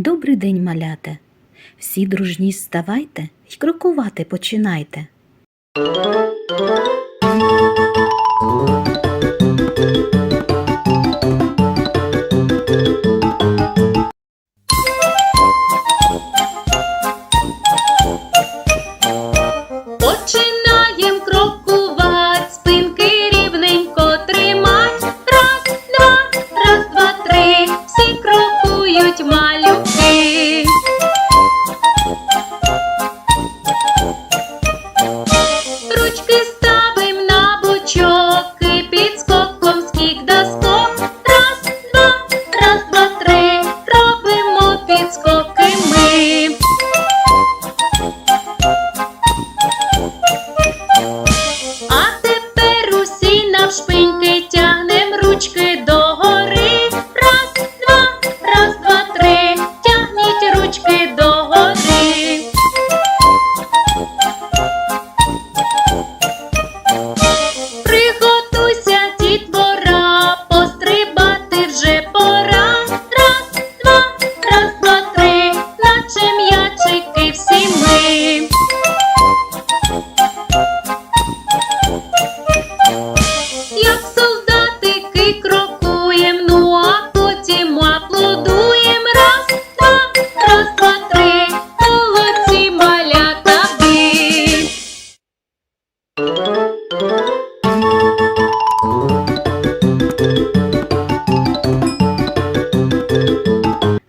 Добрий день, маляте. Всі дружні ставайте й крокувати починайте.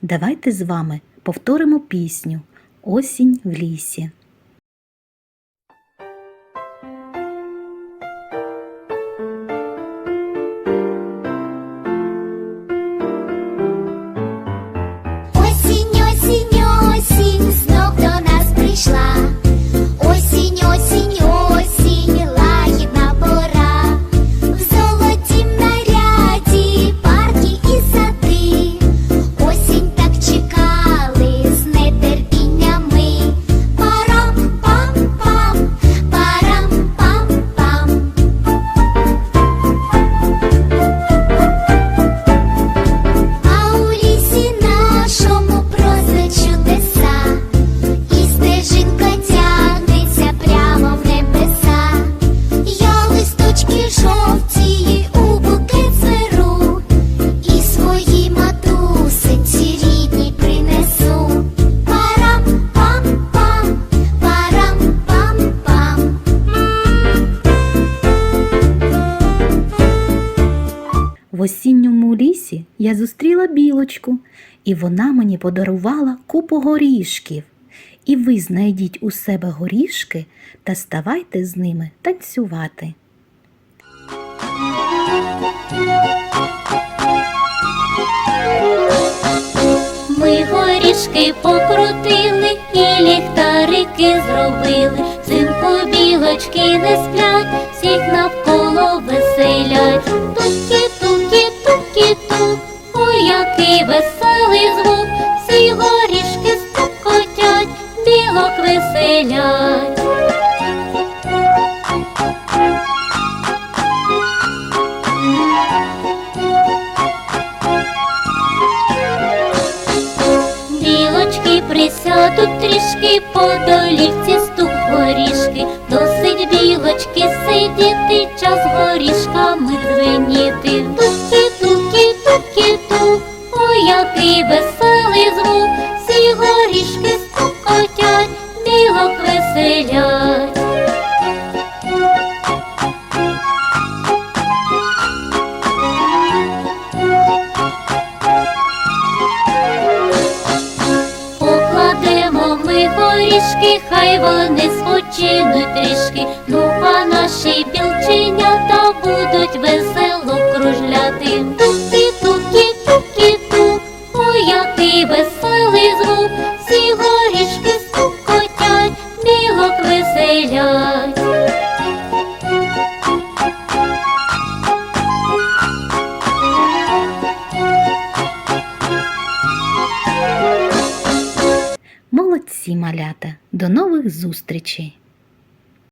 Давайте з вами повторимо пісню Осінь в лісі. В осінньому лісі я зустріла білочку, і вона мені подарувала купу горішків. І ви знайдіть у себе горішки та ставайте з ними танцювати. Ми горішки покрутили. який веселий звук, всі горішки стукотять, білок веселять. Білочки присядуть трішки по долівці стук горішки, досить білочки сидіти, час горішками звеніти. Пішки, хай вони спочинуть трішки, ну а наші білченята будуть веселі. малята. До нових зустрічей!